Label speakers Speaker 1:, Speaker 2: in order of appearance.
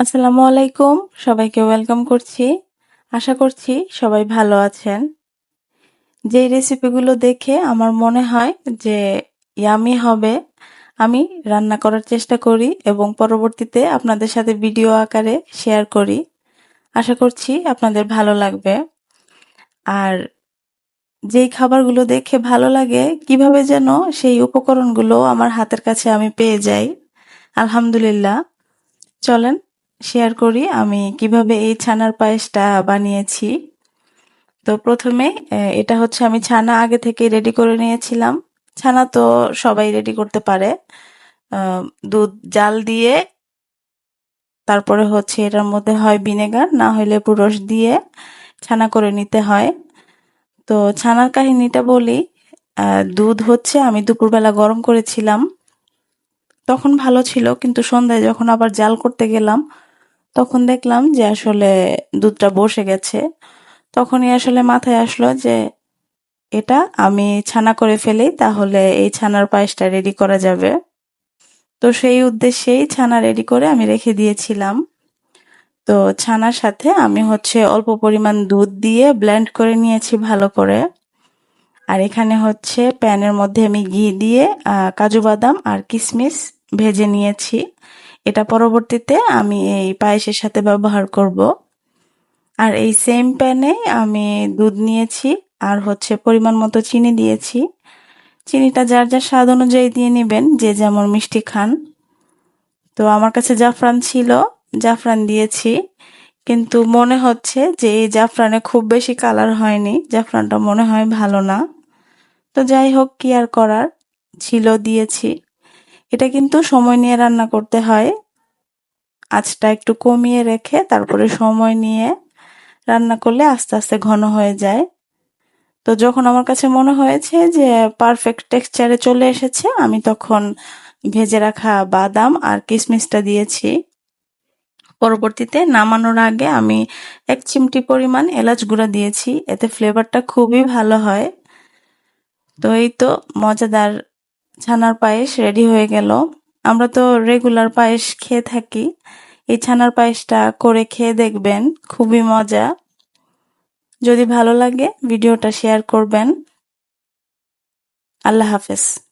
Speaker 1: আসসালামু আলাইকুম। সবাইকে ওয়েলকাম করছি। আশা করছি সবাই ভালো আছেন। যে রেসিপিগুলো দেখে আমার মনে হয় যে ইয়ামি হবে, আমি রান্না করার চেষ্টা করি এবং পরবর্তীতে আপনাদের সাথে ভিডিও আকারে শেয়ার করি। আশা করছি আপনাদের ভালো লাগবে। আর যেই খাবারগুলো দেখে ভালো লাগে, কীভাবে যেন সেই উপকরণগুলো আমার হাতের কাছে আমি পেয়ে যাই। আলহামদুলিল্লাহ। চলেন শেয়ার করি, আমি কীভাবে এই ছানার পায়েসটা বানিয়েছি। তো প্রথমে এটা হচ্ছে আমি ছানা আগে থেকে রেডি করে নিয়েছিলাম। ছানা তো সবাই রেডি করতে পারে। দুধ, জাল দিয়ে, তারপরে হচ্ছে এটার মধ্যে হয় ভিনেগার, না হয় লেবু রস দিয়ে ছানা করে নিতে হয়। তো ছানার কাহিনীটা বলি দুধ হচ্ছে আমি দুপুরবেলা গরম করেছিলাম। তখন ভালো ছিল, কিন্তু সন্ধ্যায় যখন আবার জাল করতে গেলাম তখন দেখলাম যে আসলে দুধটা বসে গেছে। তখনই আসলে মাথায় আসলো যে এটা আমি ছানা করে ফেলি তাহলে এই ছানার পায়েসটা রেডি করা যাবে। তো সেই উদ্দেশ্যেই ছানা রেডি করে আমি রেখে দিয়েছিলাম। তো ছানার সাথে আমি হচ্ছে অল্প পরিমাণ দুধ দিয়ে ব্লেন্ড করে নিয়েছি ভালো করে। আর এখানে হচ্ছে প্যানের মধ্যে আমি ঘি দিয়ে কাজু বাদাম আর কিশমিশ ভেজে নিয়েছি। এটা পরবর্তীতে আমি এই পায়েসের সাথে ব্যবহার করব। আর এই সেম প্যানে আমি দুধ নিয়েছি আর হচ্ছে পরিমাণ মতো চিনি দিয়েছি। চিনিটা যার যার স্বাদ অনুযায়ী দিয়ে নেবেন, যে যেমন মিষ্টি খান। তো আমার কাছে জাফরান ছিল, জাফরান দিয়েছি। কিন্তু মনে হচ্ছে যে এই জাফরানে খুব বেশি কালার হয়নি, জাফরানটা মনে হয় ভালো না। তো যাই হোক, কি আর করার? ছিল, দিয়েছি। এটা কিন্তু সময় নিয়ে রান্না করতে হয়। আঁচটা একটু কমিয়ে রেখে তারপরে সময় নিয়ে রান্না করলে আস্তে আস্তে ঘন হয়ে যায়। তো যখন আমার কাছে মনে হয়েছে যে পারফেক্ট টেক্সচারে চলে এসেছে, আমি তখন ভেজে রাখা বাদাম আর কিশমিশটা দিয়েছি। পরবর্তীতে নামানোর আগে আমি এক চিমটি পরিমাণ এলাচ গুঁড়া দিয়েছি, এতে ফ্লেভারটা খুবই ভালো হয়। তো এই তো মজাদার ছানার পায়েস রেডি হয়ে গেল। আমরা তো রেগুলার পায়েস খেয়ে থাকি। এই ছানার পায়েসটা করে খেয়ে দেখবেন, খুবই মজা। যদি ভালো লাগে, ভিডিওটা শেয়ার করবেন। আল্লাহ হাফেজ।